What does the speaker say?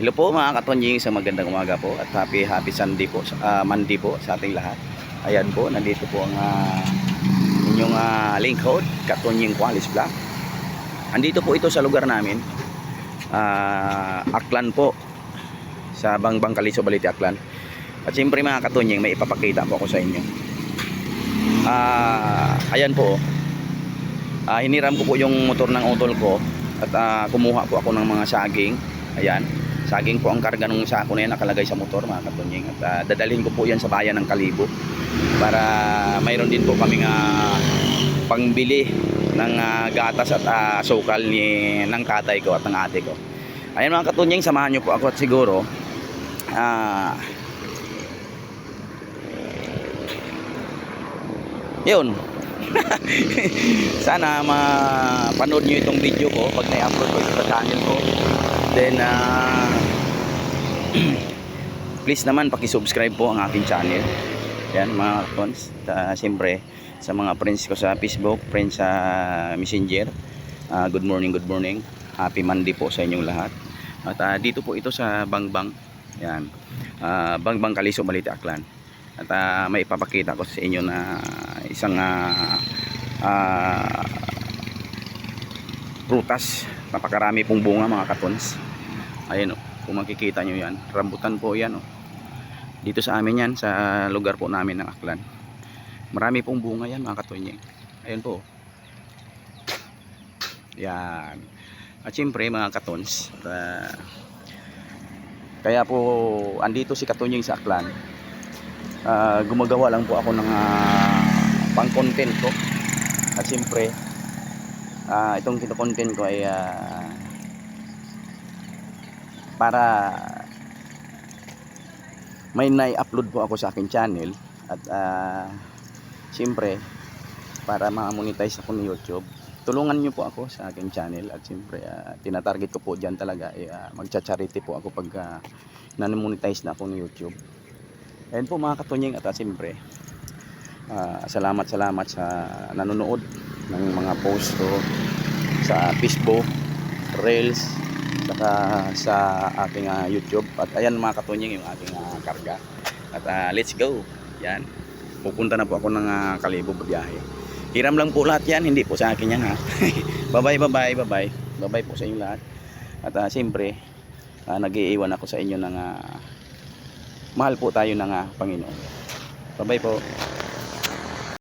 Hello po mga katonying sa magandang umaga po at happy happy Sunday po, uh, Monday po sa ating lahat. Ayan po, nandito po ang ah, inyong uh, lingkod, Katonying Qualis Vlog. Andito po ito sa lugar namin, ah, Aklan po, sa Bangbang Kaliso Balite Aklan. At siyempre mga katonying, may ipapakita po ako sa inyo. Ah, ayan po, ah, hiniram ko po yung motor ng utol ko at ah, kumuha po ako ng mga saging. Ayan, saging po ang karga ng sako na yan nakalagay sa motor mga katonying. At ah, dadalhin ko po yan sa bayan ng Kalibo para mayroon din po kaming ah, pangbili ng ah, gatas at ah, sukal ni, ng tatay ko at ng ate ko. Ayan mga katonying, samahan nyo po ako at siguro ah yun sana mapanood nyo itong video ko pag na-upload ko ito sa channel ko then ah please naman pakisubscribe po ang aking channel. Yan mga cons. Uh, siyempre sa mga friends ko sa Facebook friends sa messenger ah, good morning good morning. Happy Monday po sa inyong lahat. At ah, dito po ito sa Bangbang. Yan. Ah, Bangbang Kaliso Malite Aklan. At ah, may ipapakita ko sa inyo na isang ah, ah, prutas. Napakarami pong bunga mga katons ayan o kung makikita nyo yan rambutan po yan o dito sa amin yan sa lugar po namin ng Aklan. Marami pong bunga yan mga katonyeng ayan po yan. At syempre mga katons ah, kaya po andito si Katonyeng sa Aklan. Ah, gumagawa lang po ako ng ah, pang content ko at siyempre ah, itong kino-content ko ay ah, para may na-upload po ako sa akin channel at ah, siyempre para ma-monetize ako ni YouTube tulungan nyo po ako sa akin channel at siyempre ah, tinatarget ko po dyan talaga eh, ah, magcha-charity po ako pag ah, na-monetize na ako ni YouTube. Ayan po mga katunying at ah, siyempre ah, salamat salamat sa nanonood ng mga post ko sa Facebook, Reels, saka sa aking ah, YouTube. At ayan mga katunying yung aking ah, karga. At ah, let's go. Yan. Pupunta na po ako ng ah, Kalibo biyahe. Hiram lang po lahat yan, hindi po sa akin yan ha. bye bye, bye bye, bye bye. Bye bye po sa inyo lahat. At ah, siyempre, ah, nag-iiwan ako sa inyo ng ah, mahal po tayo ng ah, Panginoon. Bye-bye po.